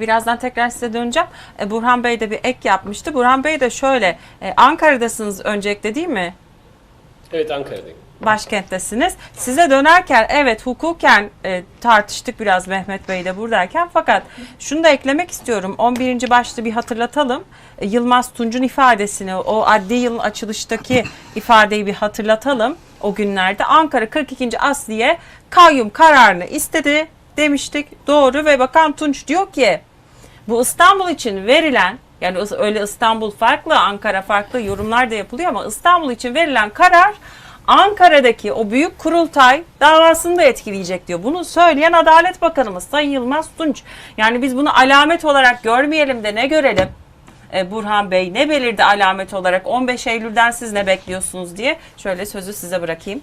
Birazdan tekrar size döneceğim. E, Burhan Bey de bir ek yapmıştı. Burhan Bey de şöyle, e, Ankara'dasınız öncelikle değil mi? Evet Ankara'dayım. Başkenttesiniz. Size dönerken evet hukuken e, tartıştık biraz Mehmet Bey de buradayken fakat şunu da eklemek istiyorum. 11. başta bir hatırlatalım. E, Yılmaz Tunç'un ifadesini o adli yılın açılıştaki ifadeyi bir hatırlatalım. O günlerde Ankara 42. Asliye kayyum kararını istedi demiştik. Doğru ve Bakan Tunç diyor ki bu İstanbul için verilen yani öyle İstanbul farklı, Ankara farklı yorumlar da yapılıyor ama İstanbul için verilen karar Ankara'daki o büyük kurultay davasını da etkileyecek diyor. Bunu söyleyen Adalet Bakanımız Sayın Yılmaz Tunç. Yani biz bunu alamet olarak görmeyelim de ne görelim? E, Burhan Bey ne belirdi alamet olarak 15 Eylül'den siz ne bekliyorsunuz diye şöyle sözü size bırakayım.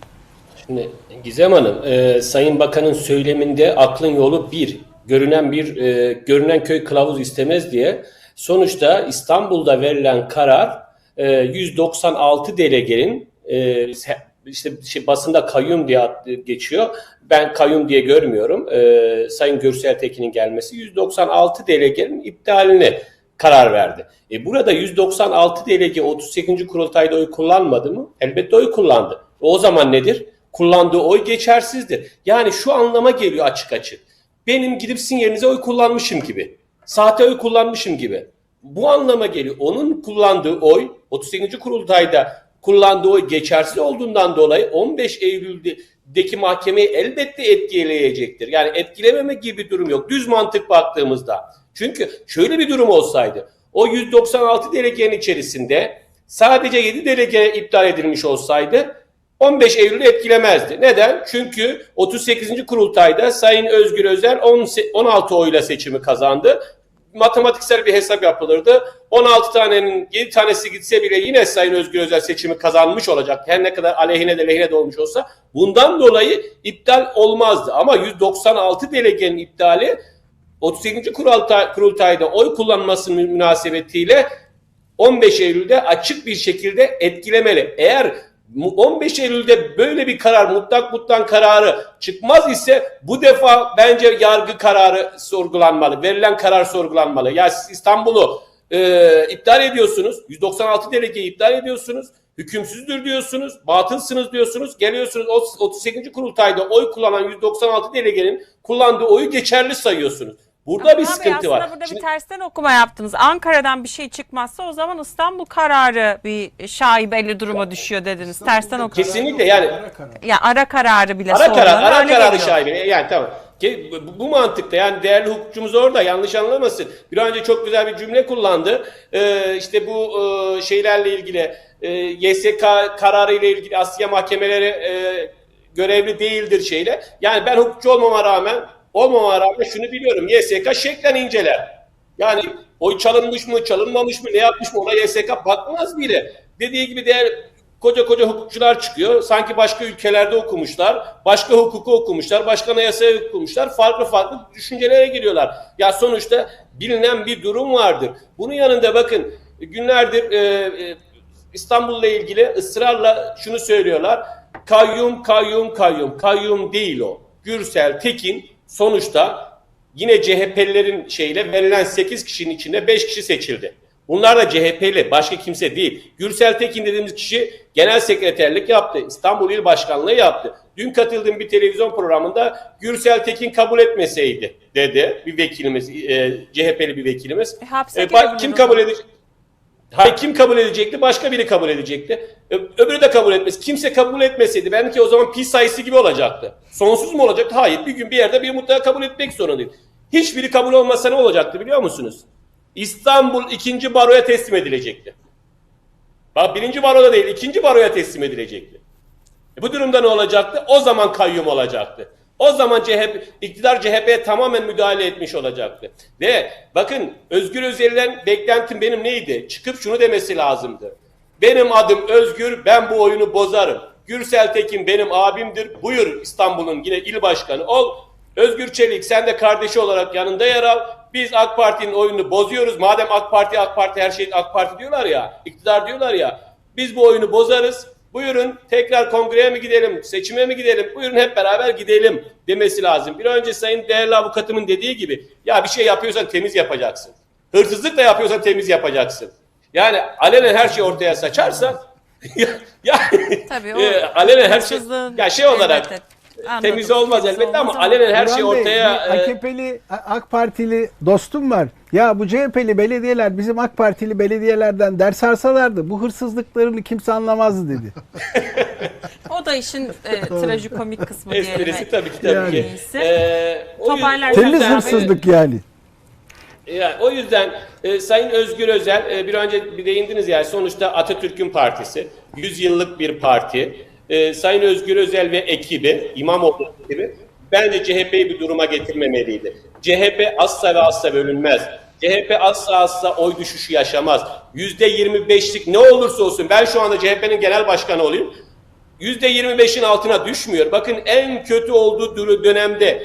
Şimdi Gizem Hanım, e, Sayın Bakan'ın söyleminde aklın yolu bir, görünen bir e, görünen köy kılavuz istemez diye. Sonuçta İstanbul'da verilen karar e, 196 delegenin e, işte şey, basında kayyum diye geçiyor. Ben kayyum diye görmüyorum. E, Sayın Gürsel Tekin'in gelmesi 196 delegenin iptalini karar verdi. E burada 196 delege 38. kurultayda oy kullanmadı mı? Elbette oy kullandı. O zaman nedir? Kullandığı oy geçersizdir. Yani şu anlama geliyor açık açık. Benim gidip sizin yerinize oy kullanmışım gibi. Sahte oy kullanmışım gibi. Bu anlama geliyor. Onun kullandığı oy 38. kurultayda kullandığı oy geçersiz olduğundan dolayı 15 Eylül'deki mahkemeyi elbette etkileyecektir. Yani etkilememe gibi bir durum yok. Düz mantık baktığımızda. Çünkü şöyle bir durum olsaydı o 196 delegenin içerisinde sadece 7 delege iptal edilmiş olsaydı 15 Eylül'ü etkilemezdi. Neden? Çünkü 38. kurultayda Sayın Özgür Özel 10 16 oyla seçimi kazandı. Matematiksel bir hesap yapılırdı. 16 tanenin 7 tanesi gitse bile yine Sayın Özgür Özel seçimi kazanmış olacak. Her ne kadar aleyhine de lehine de olmuş olsa. Bundan dolayı iptal olmazdı. Ama 196 delegenin iptali 38. kurultay, kurultayda oy kullanması mü- münasebetiyle 15 Eylül'de açık bir şekilde etkilemeli. Eğer 15 Eylül'de böyle bir karar, mutlak mutlan kararı çıkmaz ise bu defa bence yargı kararı sorgulanmalı. Verilen karar sorgulanmalı. Ya siz İstanbul'u e, iptal ediyorsunuz. 196 delegeyi iptal ediyorsunuz. Hükümsüzdür diyorsunuz. Batılsınız diyorsunuz. Geliyorsunuz o 38. kurultayda oy kullanan 196 delegenin kullandığı oyu geçerli sayıyorsunuz. Burada bir Burhan Bey, sıkıntı var. Aslında burada Şimdi- bir tersten okuma yaptınız. Ankara'dan bir şey çıkmazsa o zaman İstanbul kararı bir şaibeli duruma düşüyor dediniz. Tersten okudunuz. Kesinlikle yani Ya ara kararı bile Ara karar, ara kararı şaibeli. Yani tamam. Bu, mantıkta yani değerli hukukçumuz orada yanlış anlamasın. Bir önce çok güzel bir cümle kullandı. Ee, işte bu e, şeylerle ilgili e, YSK kararı ile ilgili Asya mahkemeleri e, görevli değildir şeyle. Yani ben hukukçu olmama rağmen olmama rağmen şunu biliyorum. YSK şeklen inceler. Yani oy çalınmış mı, çalınmamış mı, ne yapmış mı ona YSK bakmaz bile. Dediği gibi değer koca koca hukukçular çıkıyor. Sanki başka ülkelerde okumuşlar, başka hukuku okumuşlar, başka anayasayı okumuşlar. Farklı farklı düşüncelere giriyorlar. Ya sonuçta bilinen bir durum vardır. Bunun yanında bakın günlerdir e, e, İstanbul'la ilgili ısrarla şunu söylüyorlar. Kayyum, kayyum, kayyum. Kayyum değil o. Gürsel, Tekin sonuçta yine CHP'lilerin şeyle verilen 8 kişinin içinde 5 kişi seçildi. Bunlar da CHP'li, başka kimse değil. Gürsel Tekin dediğimiz kişi genel sekreterlik yaptı. İstanbul İl Başkanlığı yaptı. Dün katıldığım bir televizyon programında Gürsel Tekin kabul etmeseydi dedi bir vekilimiz, e, CHP'li bir vekilimiz. E, E, kim kabul edecek? Hayır kim kabul edecekti? Başka biri kabul edecekti. Öbürü de kabul etmez. Kimse kabul etmeseydi belki o zaman pi sayısı gibi olacaktı. Sonsuz mu olacaktı? Hayır. Bir gün bir yerde bir mutlaka kabul etmek zorundaydı. Hiçbiri kabul olmasa ne olacaktı biliyor musunuz? İstanbul ikinci baroya teslim edilecekti. Bak birinci baroda değil ikinci baroya teslim edilecekti. E bu durumda ne olacaktı? O zaman kayyum olacaktı. O zaman CHP, iktidar CHP'ye tamamen müdahale etmiş olacaktı. Ve bakın Özgür Özel'den beklentim benim neydi? Çıkıp şunu demesi lazımdı. Benim adım Özgür, ben bu oyunu bozarım. Gürsel Tekin benim abimdir. Buyur İstanbul'un yine il başkanı ol. Özgür Çelik sen de kardeşi olarak yanında yer al. Biz AK Parti'nin oyununu bozuyoruz. Madem AK Parti AK Parti her şey AK Parti diyorlar ya, iktidar diyorlar ya. Biz bu oyunu bozarız. Buyurun tekrar kongreye mi gidelim, seçime mi gidelim? Buyurun hep beraber gidelim demesi lazım. Bir önce sayın değerli avukatımın dediği gibi ya bir şey yapıyorsan temiz yapacaksın. Hırsızlık da yapıyorsan temiz yapacaksın. Yani alenen her şeyi ortaya saçarsan ya, ya Tabii o e, alenen her şey ya şey olarak anladım. temiz olmaz Temiz elbette ama olmaz alenen her şey Burhan Bey, ortaya bir e, AKP'li, A- AK Partili dostum var. Ya bu CHP'li belediyeler bizim AK Partili belediyelerden ders alsalardı bu hırsızlıklarını kimse anlamazdı dedi. O da işin e, trajikomik kısmı diyelim. esprisi tabii ki tabii Yani. ki. Neyse. E, o yüzden- Toparlarsak o Temiz yüzden- hırsızlık yani. Yani o yüzden e, Sayın Özgür Özel e, bir önce bir değindiniz yani sonuçta Atatürk'ün partisi 100 yıllık bir parti. E, Sayın Özgür Özel ve ekibi İmamoğlu ekibi bence CHP'yi bir duruma getirmemeliydi. CHP asla ve asla bölünmez. CHP asla asla oy düşüşü yaşamaz. %25'lik ne olursa olsun ben şu anda CHP'nin genel başkanı olayım. %25'in altına düşmüyor. Bakın en kötü olduğu dönemde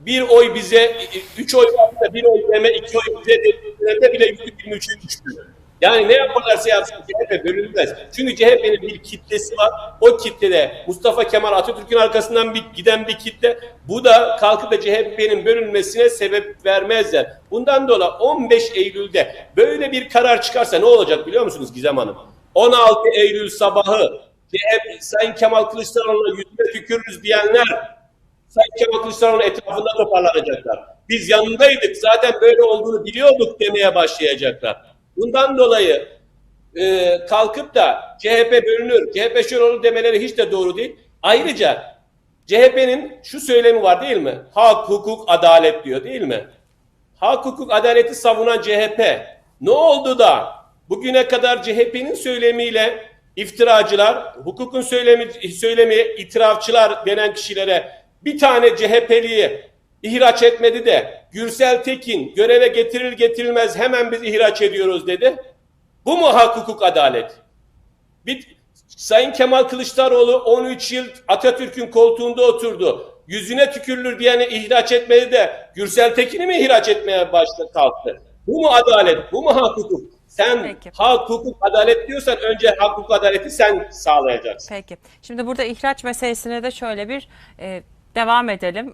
bir oy bize, üç oy varsa bir oy deme, iki oy bize dediği dönemde bile %23'e düştü. Yani ne yaparlarsa yapsın CHP bölünmez. Çünkü CHP'nin bir kitlesi var. O kitlede Mustafa Kemal Atatürk'ün arkasından bir giden bir kitle. Bu da kalkıp da CHP'nin bölünmesine sebep vermezler. Bundan dolayı 15 Eylül'de böyle bir karar çıkarsa ne olacak biliyor musunuz Gizem Hanım? 16 Eylül sabahı CHP, Sayın Kemal Kılıçdaroğlu'na yüzüne tükürürüz diyenler Sayın Kemal Kılıçdaroğlu'nun etrafında toparlanacaklar. Biz yanındaydık zaten böyle olduğunu biliyorduk demeye başlayacaklar. Bundan dolayı e, kalkıp da CHP bölünür, CHP şöyle olur demeleri hiç de doğru değil. Ayrıca CHP'nin şu söylemi var değil mi? Hak, hukuk, adalet diyor değil mi? Hak, hukuk, adaleti savunan CHP. Ne oldu da bugüne kadar CHP'nin söylemiyle iftiracılar, hukukun söylemi, söylemi itirafçılar denen kişilere bir tane CHP'liyi ihraç etmedi de Gürsel Tekin göreve getirilir getirilmez hemen biz ihraç ediyoruz dedi. Bu mu hak, hukuk, adalet? Bir, Sayın Kemal Kılıçdaroğlu 13 yıl Atatürk'ün koltuğunda oturdu. Yüzüne tükürülür diyeni ihraç etmedi de Gürsel Tekin'i mi ihraç etmeye başladı kalktı? Bu mu adalet? Bu mu hak hukuk? Sen Peki. hak hukuk adalet diyorsan önce hak hukuk adaleti sen sağlayacaksın. Peki. Şimdi burada ihraç meselesine de şöyle bir e, devam edelim.